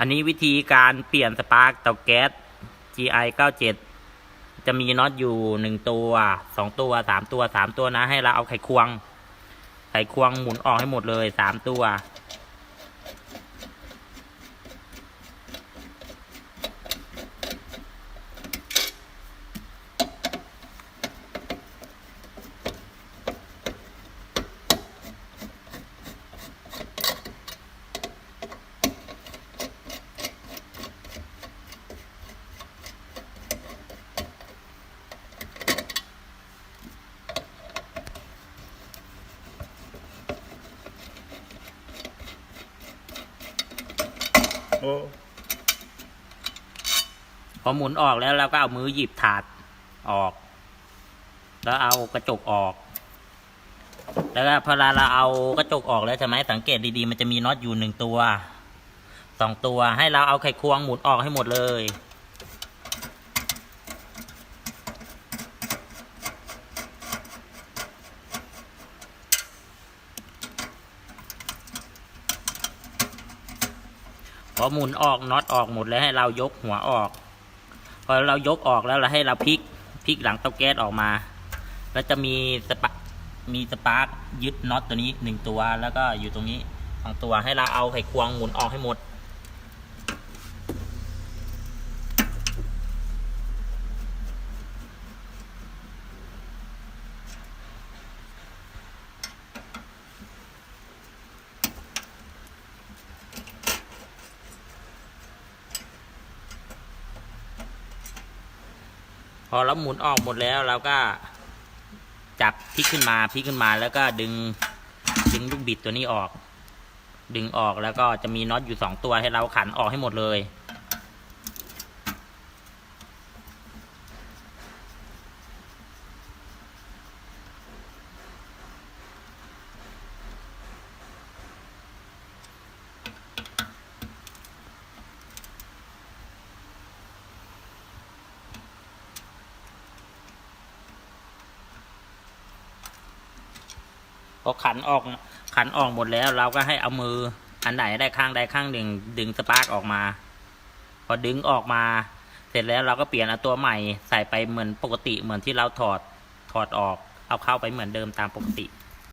อันนี้วิธีการเปลี่ยนสปาร์กเตาแก๊ส GI 97 จะมีน็อตอยู่หนึ่งตัวสองตัวสามตัวสามตัวนะ ให้เราเอาไขควง ไขควงหมุนออกให้หมดเลยสามตัว พอหมุนออกแล้วเราก็เอามือหยิบถาดออก แล้วเอากระจกออก แล้วก็พอเราเอากระจกออกแล้วใช่ไหมสังเกตดีๆ มันจะมีน็อตอยู่หนึ่งตัวสองตัว ให้เราเอาไขควงหมุนออกให้หมดเลย พอหมุนออกน็อตออกหมดแล้วให้เรายกหัวออก พอเรายกออกแล้วเราให้เราพลิกพลิกหลังเตาแก๊สออกมา แล้วจะมีสปามีสปาร์กยึดน็อตตัวนี้หนึ่งตัวแล้วก็อยู่ตรงนี้สองตัวให้เราเอาไขควงหมุนออกให้หมด พอเราหมุนออกหมดแล้วเราก็จับพลิกขึ้นมาพลิกขึ้นมาแล้วก็ดึงดึงลูกบิดตัวนี้ออก ดึงออกแล้วก็จะมีน็อตอยู่สองตัวให้เราขันออกให้หมดเลย อขันออกขันออกหมดแล้ว เราก็ให้เอามืออันไหนได้ข้างใดข้างหนึ่ง ดึงสปาร์กออกมา พอดึงออกมา เสร็จแล้วเราก็เปลี่ยนเอาตัวใหม่ใส่ไปเหมือนปกติเหมือนที่เราถอดถอดออก เอาเข้าไปเหมือนเดิมตามปกติ